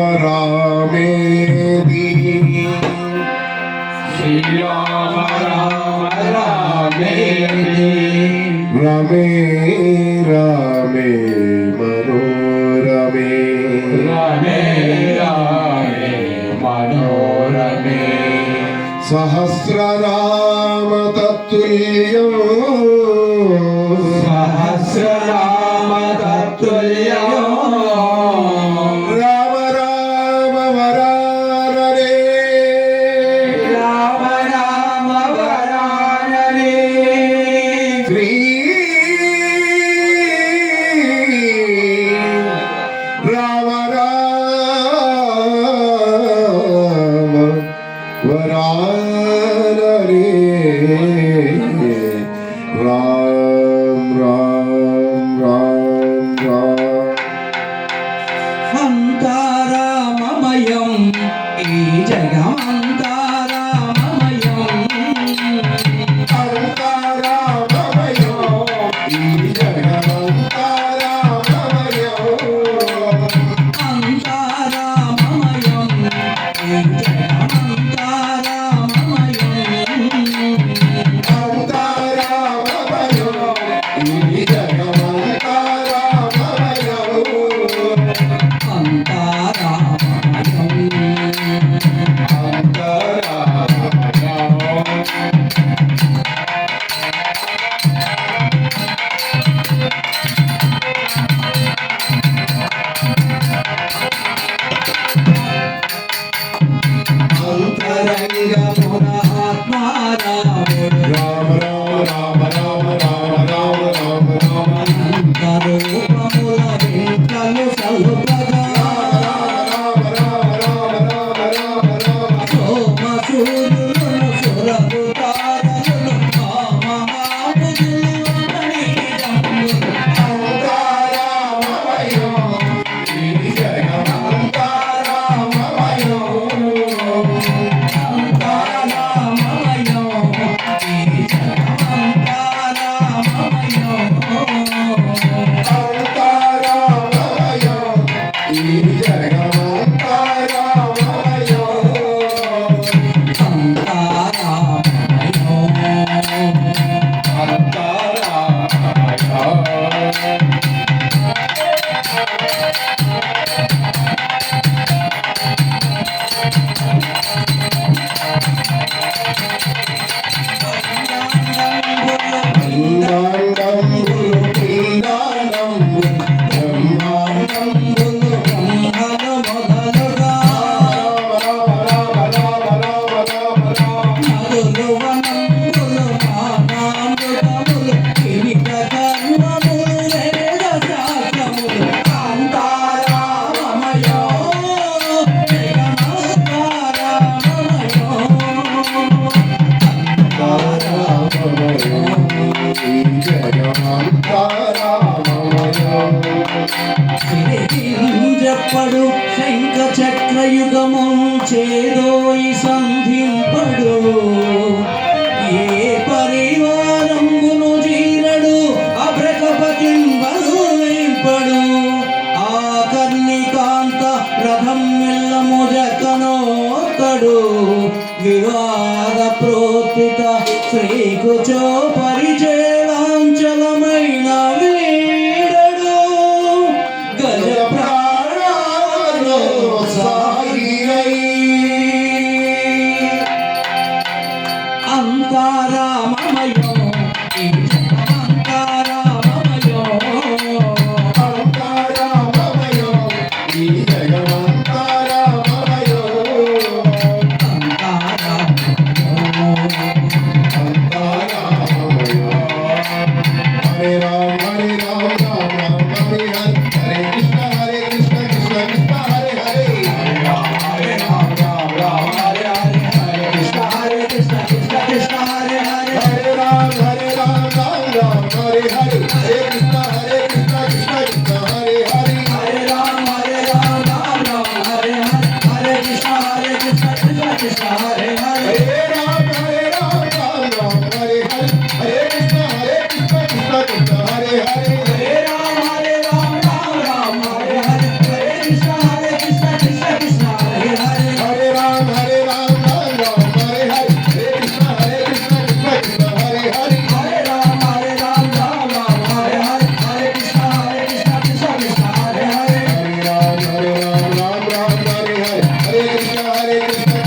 रामेदि। श्रीराम राम रामेदि रमे रमे मनोरमे। रमे रमे मनोरमे। सहस्रराम तत्तुल्यो सहस्रराम રામ રામ રામ રામ చెప్పడు శంఖ చక్రయుగము చేదోయి సంధింపడు. ఏ పరివారంబును జీరడు అభ్రకపతింబడు ఆ కర్ణికాంత రథం మెల్లము జకనోతడు వివాద ప్రోతిత శ్రీకుచోపరి Hare Krishna.